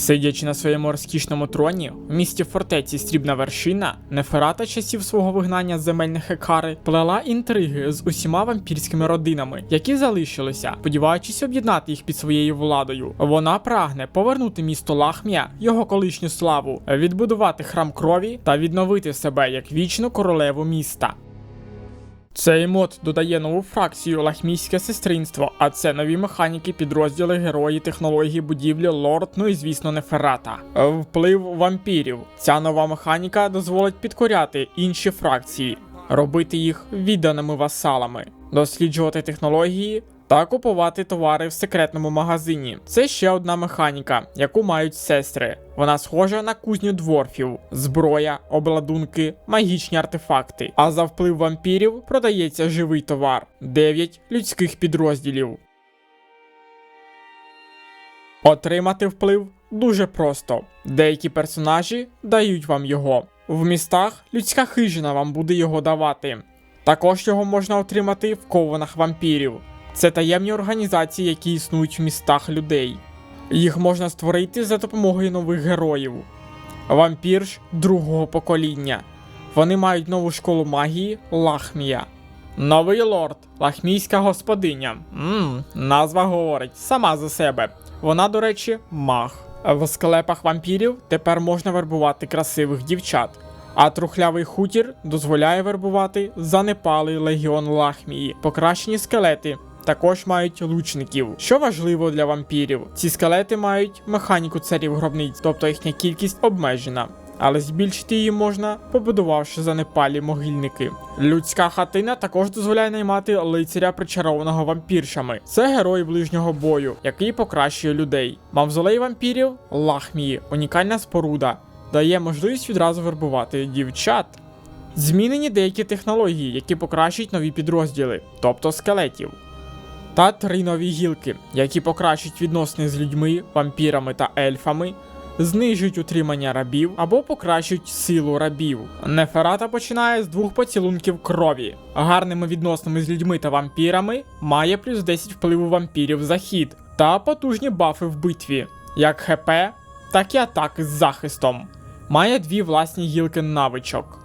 Сидячи на своєму розкішному троні, в місті фортеці Срібна вершина, Неферата часів свого вигнання з земельних Хекари плела інтриги з усіма вампірськими родинами, які залишилися, сподіваючись об'єднати їх під своєю владою. Вона прагне повернути місто Лахмія, його колишню славу, відбудувати храм крові та відновити себе як вічну королеву міста. Цей мод додає нову фракцію Лахмійське сестринство, а це нові механіки, підрозділи, герої, технології, будівлі, лорд, ну і звісно, Неферата. Е, Вплив вампірів. Ця нова механіка дозволить підкоряти інші фракції, робити їх відданими васалами, досліджувати технології. Та купувати товари в секретному магазині. Це ще одна механіка, яку мають сестри. Вона схожа на кузню дворфів, зброя, обладунки, магічні артефакти. А за вплив вампірів продається живий товар 9 людських підрозділів. Отримати вплив дуже просто. Деякі персонажі дають вам його. В містах людська хижина вам буде його давати. Також його можна отримати в кованах вампірів. Це таємні організації, які існують в містах людей. Їх можна створити за допомогою нових героїв. Вампір ж другого покоління. Вони мають нову школу магії Лахмія. Новий лорд, лахмійська господиня. Ммм, назва говорить сама за себе. Вона, до речі, маг. В склепах вампірів тепер можна вербувати красивих дівчат. А трухлявий хутір дозволяє вербувати занепалий легіон Лахмії, покращені скелети. Також мають лучників, що важливо для вампірів. Ці скелети мають механіку царів гробниць, тобто їхня кількість обмежена. Але збільшити її можна, побудувавши занепалі могильники. Людська хатина також дозволяє наймати лицаря причарованого вампіршами. Це герой ближнього бою, який покращує людей. Мавзолей вампірів Лахмії, унікальна споруда, дає можливість відразу вербувати дівчат. Змінені деякі технології, які покращують нові підрозділи, тобто скелетів. Та три нові гілки, які покращують відносини з людьми, вампірами та ельфами, знижують утримання рабів або покращують силу рабів. Неферата починає з двох поцілунків крові. Гарними відносинами з людьми та вампірами має плюс 10 впливу вампірів за хід та потужні бафи в битві, як ХП, так і атаки з захистом. Має дві власні гілки навичок.